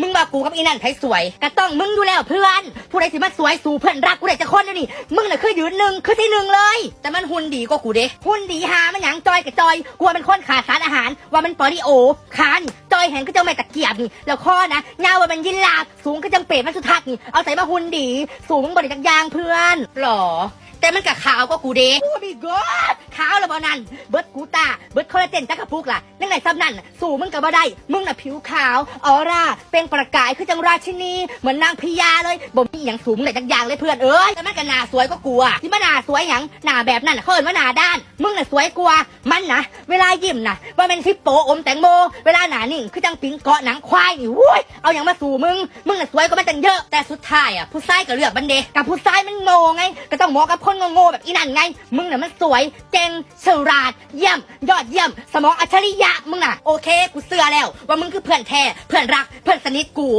มึงบอกกูกับอีนั่นไผสวยก็ต้องมึงอยู่แล้วเพื่อน ผู้ใดสิมาสวยสู่เพื่อนรักกูได้จะคนเดียวนี่มึงน่ะคือยืนหนึ่งคือที่หนึ่งเลย แต่มันหุ่นดีกว่ากูเด้หุ่นดีหามันหยังจอยกับจอยกูว่ามันคนขาดสารอาหาร ว่ามันปอดิโอขานจอยเห็นก็จะไม่ตะเกียบนี่แล้วข้อนะเงาว่ามันยินลาบสูงก็จังเป็ดมันสุทักนี่เอาใส่มาหุ่นดี สูงมึงบริจักยางเพื่อนหรอแต่มันกับขาวก็กูเด้โอ้มีกอด ขาวล้วบ่นั่นเบิร์ดกูตาเบิร์ดคอลลาเจนจักกระปุกล่ะนั่นไหนซ้ำนั่นสู่มึงกับบ่ได้ มึงน่ะผิวขาวออร่าเป็นประกายคือจังราชินีเหมือนนางพญาเลยบ่มีหยังสูงไหนจักอย่างเลยเพื่อนเอ้ยแต่มันก็หน้าสวยก็กูอะที่มันหน้าสวยหยังหน้าแบบนั้นน่ะเขาเอิ้นว่าหน้าด้าน มึงน่ะสวยกว่ามันนะเวลายิ้มน่ะว่าเป็นทิปโปอมแตงโม เวลาหน้านิ่งคือจังปิงเกาะหนังควายนี่โว้ยเอาอย่างมาสู่มึงมึงน่ะสวยกว่ามันจังเยอะแต่สุดท้ายอะผู้ชายก็เลือกบันเดกับผู้ชายมันโง่ไง ก็ต้องเหมาะกับคนโง่ๆแบบอีนั่นไง มึงน่ะมันสวยเก่ง ฉลาดเยี่ยม ยอดเยี่ยม สมองอัจฉริยะมึงน่ะ โอเค กูเสือแล้ว ว่ามึงคือเพื่อนแท้ เพื่อนรัก เพื่อนสนิทกู